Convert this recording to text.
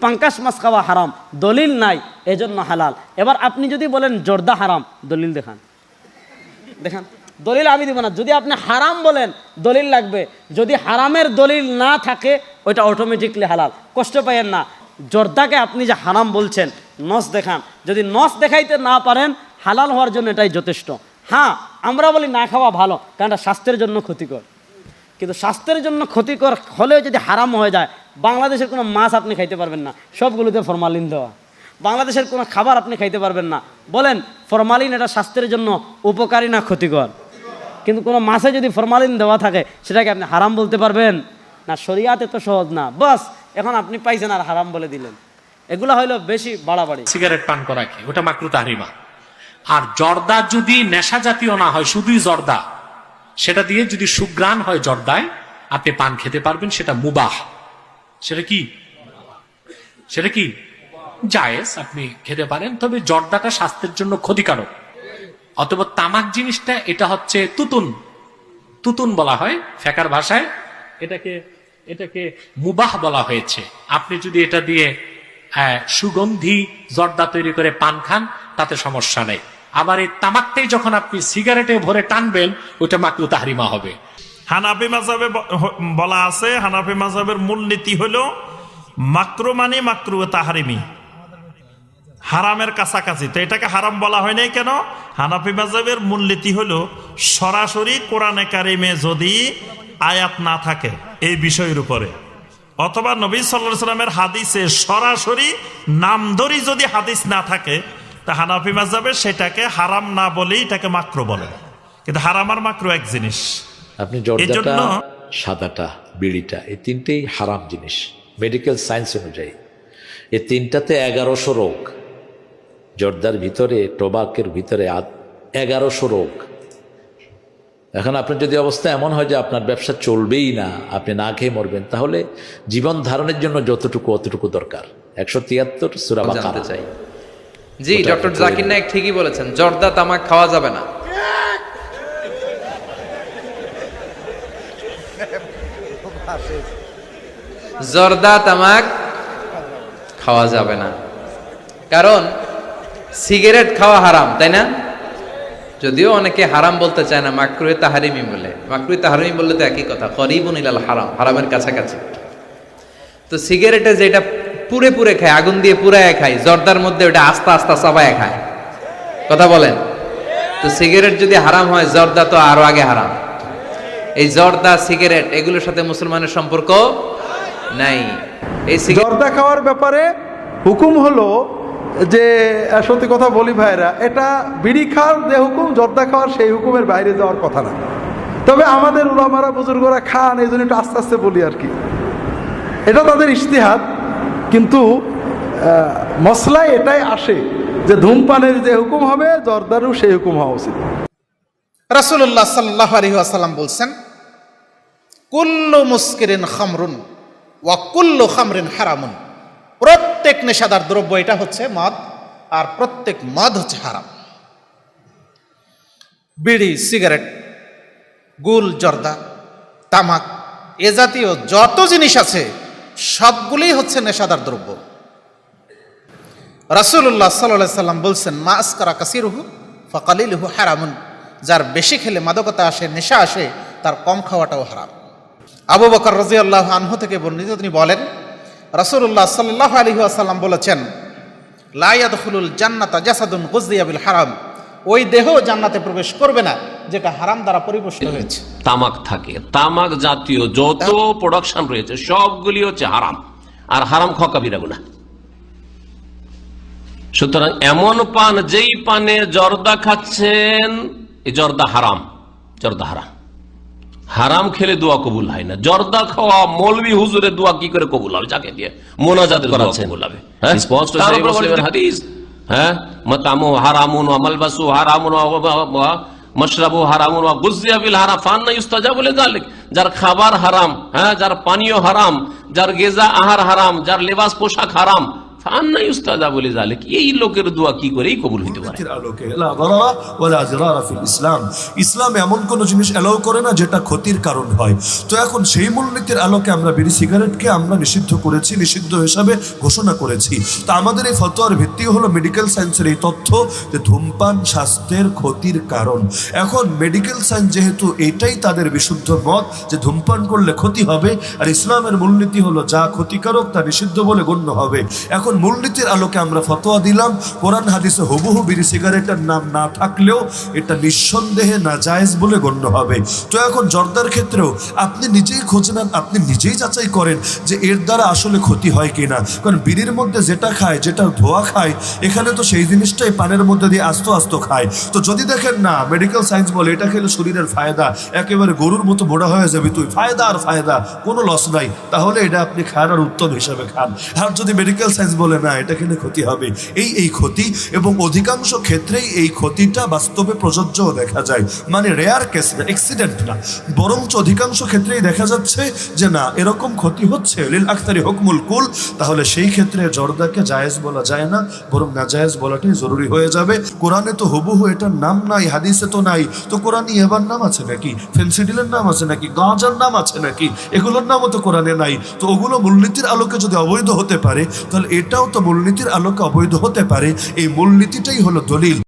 পাঙ্কাশ মাছ খাওয়া হারাম, দলিল নাই, এজন্য হালাল। এবার আপনি যদি বলেন জর্দা হারাম, দলিল দেখান। দেখান। দলিল আমি দিব না। যদি আপনি হারাম বলেন, দলিল লাগবে। যদি হারামের দলিল না থাকে, ওইটা অটোমেটিকলি হালাল। কষ্ট পাইয়েন না। জর্দাকে আপনি যে হারাম বলছেন, নস দেখান। যদি নস দেখাইতে না পারেন, হালাল হওয়ার জন্য এটাই যথেষ্ট। হ্যাঁ আমরা বলি না খাওয়া ভালো, কারণ স্বাস্থ্যের জন্য ক্ষতিকর। কিন্তু স্বাস্থ্যের জন্য ক্ষতিকর হলেও যদি হারাম হয়ে যায় বাংলাদেশের কোনো মাছ আপনি খাইতে পারবেন না। সবগুলোতে ফরমালিন দেওয়া। বাংলাদেশের কোনো খাবার আপনি খাইতে পারবেন না। বলেন ফরমালিন এটা স্বাস্থ্যের জন্য উপকারী না ক্ষতিকর? কিন্তু কোনো মাছে যদি ফরমালিন দেওয়া থাকে, সেটাকে আপনি হারাম বলতে পারবেন? না, শরিয়াতে তো সহজ না। বাস, এখন আপনি পাইছেন আর হারাম বলে দিলেন। এগুলো হইল বেশি বাড়াবাড়ি। সিগারেট পান করা কি? ওটা মাকরু তাহরিমা। আর জর্দা যদি নেশা জাতীয় না হয়, শুধুই জর্দা, সেটা দিয়ে যদি সুগ্রাণ হয় জর্দায়, আপনি পান খেতে পারবেন, সেটা মুবাহ। সেটা কি? সেটা কি? জায়েজ, আপনি খেতে পারেন, তবে জর্দাটা স্বাস্থ্যের জন্য ক্ষতিকারক। অথবা তামাক জিনিসটা, এটা হচ্ছে তুতুন। তুতুন বলা হয় ফেকার ভাষায়। এটাকে এটাকে মুবাহ বলা হয়েছে। আপনি যদি এটা দিয়ে সুগন্ধি জর্দা তৈরি করে পান খান, তাতে সমস্যা নেই। আবার এই তামাকটাই যখন আপনি সিগারেটে ভরে টানবেন, ওইটা মাকরু তাহারিমা হবে। হানাফি মাজাবে বলা আছে, হানাফি মাজাবের মূলনীতি হলো মাকরু মানে মাকরু তাহারিমি। হারামের কাছাকাছি। তো এটাকে হারাম বলা হয় নাই কেন? হানাফি মাজাবের মূলনীতি হলো সরাসরি কোরআনে কারিমে যদি আয়াত না থাকে এই বিষয়ের উপরে। অথবা নবী সাল্লাহ সাল্লামের হাদিসে সরাসরি নামধরি যদি হাদিস না থাকে, তা হানাফি মাজাবে সেটাকে হারাম না বলেই এটাকে মাকরু বলে। কিন্তু হারাম আর মাকরু এক জিনিস। আপনি জর্দাটা সাদাটা বিড়িটা এই তিনটেই হারাম জিনিস। মেডিকেল সায়েন্স অনুযায়ী। এই তিনটাতে এগারোশো রোগ। জর্দার ভিতরে টোবাকের ভিতরে এগারোশো রোগ। এখন আপনার যদি অবস্থা এমন হয় যে আপনার ব্যবসা চলবেই না আপনি না খেয়ে মরবেন তাহলে জীবন ধারণের জন্য যতটুকু অতটুকু দরকার। একশো তিয়াত্তর সুরাবা চাই। জি ডক্টর জাকির নায়ক ঠিকই বলেছেন জর্দা তামাক খাওয়া যাবে না। জর্দা তামাক খাওয়া যাবে না। কারণ সিগারেট খাওয়া হারাম, তাই না? যদিও অনেকে হারাম বলতে চায় না মাকরুয়ে তাহারিমি বলে। মাকরুয়ে তাহারিমি বললে তো একই কথা, করিবুন ইলাল হারাম, হারামের কাছাকাছি। তো সিগারেটে যেটা পুরে পুরে খায়, আগুন দিয়ে পুরায় খায়, জর্দার মধ্যে ওটা আস্তে আস্তে চাবায় খায়। কথা বলেন? তো সিগারেট যদি হারাম হয়, জর্দা তো আরও আগে হারাম। এই জর্দা সিগারেট এগুলোর সাথে মুসলমানের সম্পর্ক নাই। এই জর্দা খাওয়ার ব্যাপারে হুকুম হলো যে সত্যি কথা বলি ভাইরা এটা বিড়ি খাওয়ার যে হুকুম জর্দা খাওয়ার সেই হুকুমের বাইরে যাওয়ার কথা না। তবে আমাদের উলামারা বুজুর্গরা খান এই জন্য একটু আস্তে আস্তে বলি আর কি। এটা তাদের ইশতেহাত কিন্তু আহ, মশলায় এটাই আসে যে ধূমপানের যে হুকুম হবে জর্দারও সেই হুকুম হওয়া উচিত। রাসুল্লাহ সাল্লাহ আলহি আসাল্লাম বলছেন কুল্লু মুস্কিরিন খামরুন ওয়া কুল্লু খামরিন হারামুন। প্রত্যেক নেশাদার দ্রব্য এটা হচ্ছে মদ, আর প্রত্যেক মদ হচ্ছে হারাম। বিড়ি, সিগারেট, গুল, জর্দা, তামাক, এ জাতীয় যত জিনিস আছে, সবগুলোই হচ্ছে নেশাদার দ্রব্য। রাসুল্লাহ সাল্লাহ সাল্লাম বলছেন, মা আসকারা কাসিরুহু ফকালিলহু হারামুন। যার বেশি খেলে মাদকতা আসে, নেশা আসে, তার কম খাওয়াটাও হারাম। আবু বকর রাজিয়াল্লাহ আনহু থেকে বর্ণিত তিনি বলেন রাসুল্লাহ সাল্লাহ আলী আসাল্লাম বলেছেন লাইয়াদুল জান্নাতা জাসাদুন গুজদিয়াবিল হারাম। ওই দেহ জান্নাতে প্রবেশ করবে না, যেটা হারাম দ্বারা পরিপুষ্ট হয়েছে। তামাক থাকে। তামাক জাতীয় যত প্রোডাকশন রয়েছে, সবগুলি হচ্ছে হারাম। আর হারাম খাওয়া কাবিরা গুনা সুতরাং এমন পান যেই পানে জর্দা খাচ্ছেন, এই জর্দা হারাম জর্দা হারাম। হারাম খেলে দোয়া কবুল হয় না। জর্দা খাওয়া মৌলবি হুজুরের দোয়া কি করে কবুল হবে? যাকে দিয়ে মোনাজাত কবুল হবে। হ্যাঁ? স্পষ্ট হাদিস। হ্যাঁ? মাতামু হারামুন ওয়া মালবাসু হারামুন ওয়া- মশরাবু হারামুন ওয়া বিল হারাম ফান্না ইউস্তাজাবু লিযালিক। যার খাবার হারাম হ্যাঁ? যার পানীয় হারাম যার গেজা আহার হারাম যার লেবাস পোশাক হারাম বলে এই লোকের দোয়া কি করেই ইসলাম। ইসলাম এমন জিনিস করে না যেটা ক্ষতির কারণ হয়। তো এখন সেই মূলনীতির আলোকে আমরা বিড়ি সিগারেটকে আমরা নিষিদ্ধ করেছি, নিষিদ্ধ হিসাবে ঘোষণা করেছি। তা আমাদের এই ফতোয়ার ভিত্তি হলো মেডিকেল সায়েন্সের এই তথ্য যে ধূমপান স্বাস্থ্যের ক্ষতির কারণ। এখন মেডিকেল সায়েন্স যেহেতু এটাই তাদের বিশুদ্ধ মত যে ধূমপান করলে ক্ষতি হবে, আর ইসলামের মূলনীতি হলো যা ক্ষতিকারক তা নিষিদ্ধ বলে গণ্য হবে। এখন মূলনীতির আলোকে আমরা ফতোয়া দিলাম। কোরআন, হাদিসে হুবহু বিড়ি সিগারেটের নাম না থাকলেও এটা নিঃসন্দেহে না জায়েজ বলে গণ্য হবে। তো এখন জর্দার ক্ষেত্রেও আপনি নিজেই খোঁজ নেন, আপনি নিজেই যাচাই করেন যে এর দ্বারা আসলে ক্ষতি হয় কিনা। কারণ বিড়ির মধ্যে যেটা খায়, যেটা ধোয়া খায়, এখানে তো সেই জিনিসটাই পানের মধ্যে দিয়ে আস্ত আস্ত খায়। তো যদি দেখেন না মেডিকেল সায়েন্স বলে, এটা খেলে শরীরের ফায়দা একেবারে গরুর মতো মোড়া হয়ে যাবে, তুই ফায়দা আর ফায়দা, কোনো লস নাই। তাহলে এটা আপনি খান আর উত্তম হিসাবে খান। আর যদি মেডিকেল সায়েন্স বলে, না, এটা খেলে ক্ষতি হবে। এই এই ক্ষতি এবং অধিকাংশ ক্ষেত্রেই এই ক্ষতিটা বাস্তবে প্রযোজ্য দেখা যায়। মানে রেয়ার কেস না অ্যাক্সিডেন্ট না। বরঞ্চ অধিকাংশ ক্ষেত্রেই দেখা যাচ্ছে যে, না, এরকম ক্ষতি হচ্ছে। লিল আখতারি হুকমুল কুল। তাহলে সেই ক্ষেত্রে জর্দাকে জায়েজ বলা যায় না, বরং না জায়েজ বলাটাই জরুরি হয়ে যাবে। কোরআনে তো হুবহু এটার নাম নাই, হাদিসে তো নাই। তো কোরআনে এবার নাম আছে নাকি? ফেন্সিডিলের নাম আছে নাকি? গাঁজার নাম আছে নাকি? এগুলোর নামও তো কোরআনে নাই। তো ওগুলো মূলনীতির আলোকে যদি অবৈধ হতে পারে, তাহলে এটাও তো মূলনীতির আলোকে অবৈধ হতে পারে। এই মূলনীতিটাই হলো দলিল।